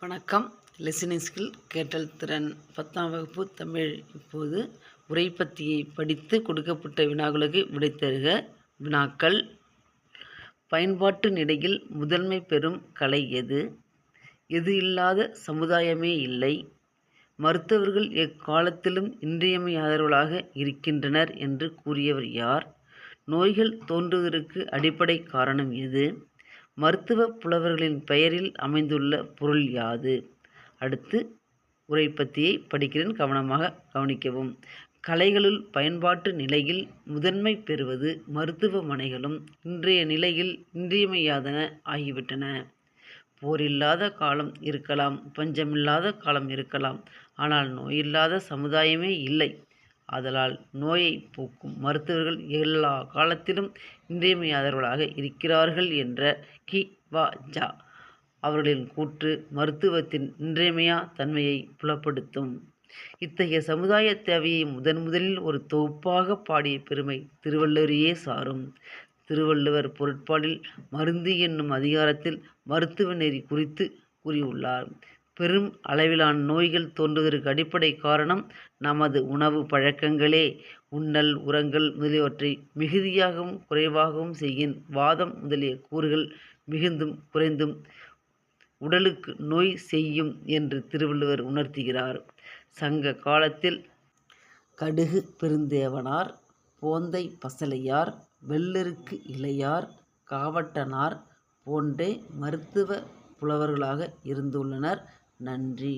வணக்கம். Listening skill கேட்டல் திறன். பத்தாம் வகுப்பு தமிழ். இப்போது உரைப்பத்தியை படித்து கொடுக்கப்பட்ட வினாக்களுக்கு விடை தருக. வினாக்கள் பயன்பாட்டு நிலையில் முதன்மை பெறும் கலை எது? எது இல்லாத சமுதாயமே இல்லை. மருத்துவர்கள் எக்காலத்திலும் இன்றியமையாதவர்களாக இருக்கின்றனர் என்று கூறியவர் யார்? நோய்கள் தோன்றுவதற்கு அடிப்படை காரணம் எது? மருத்துவ புலவர்களின் பெயரில் அமைந்துள்ள பொருள் யாது? அடுத்து உரைப்பத்தியை படிக்கிறேன். கவனமாக கவனிக்கவும். கலைகளுள் பயன்பாட்டு நிலையில் முதன்மை பெறுவது மருத்துவமனைகளும் இன்றைய நிலையில் இன்றியமையாதன ஆகிவிட்டன. போரில்லாத காலம் இருக்கலாம் பஞ்சமில்லாத காலம் இருக்கலாம். ஆனால் நோயில்லாத சமுதாயமே இல்லை. ஆதலால் நோயை போக்கும் மருத்துவர்கள் எல்லா காலத்திலும் இன்றியமையாதவர்களாக இருக்கிறார்கள் என்ற கி. வா. ஜா. அவர்களின் கூற்று மருத்துவத்தின் இன்றியமையா தன்மையை புலப்படுத்தும். இத்தகைய சமுதாய தேவையை முதன் முதலில் ஒரு தொகுப்பாக பாடிய பெருமை திருவள்ளுவரையே சாரும். திருவள்ளுவர் பொருட்பாடில் மருந்து என்னும் அதிகாரத்தில் மருத்துவ நெறி குறித்து கூறியுள்ளார். பெரும் அளவிலான நோய்கள் தோன்றுவதற்கு அடிப்படை காரணம் நமது உணவு பழக்கங்களே. உண்ணல் உரங்கள் முதலியவற்றை மிகுதியாகவும் குறைவாகவும் செய்யின் வாதம் முதலிய கூறுகள் மிகுந்தும் குறைந்தும் உடலுக்கு நோய் செய்யும் என்று திருவள்ளுவர் உணர்த்துகிறார். சங்க காலத்தில் கடுகு பெருந்தேவனார் போந்தை பசலையார் வெள்ளெருக்கு இளையார் காவட்டனார் போன்றே மருத்துவ புலவர்களாக இருந்துள்ளனர். நன்றி.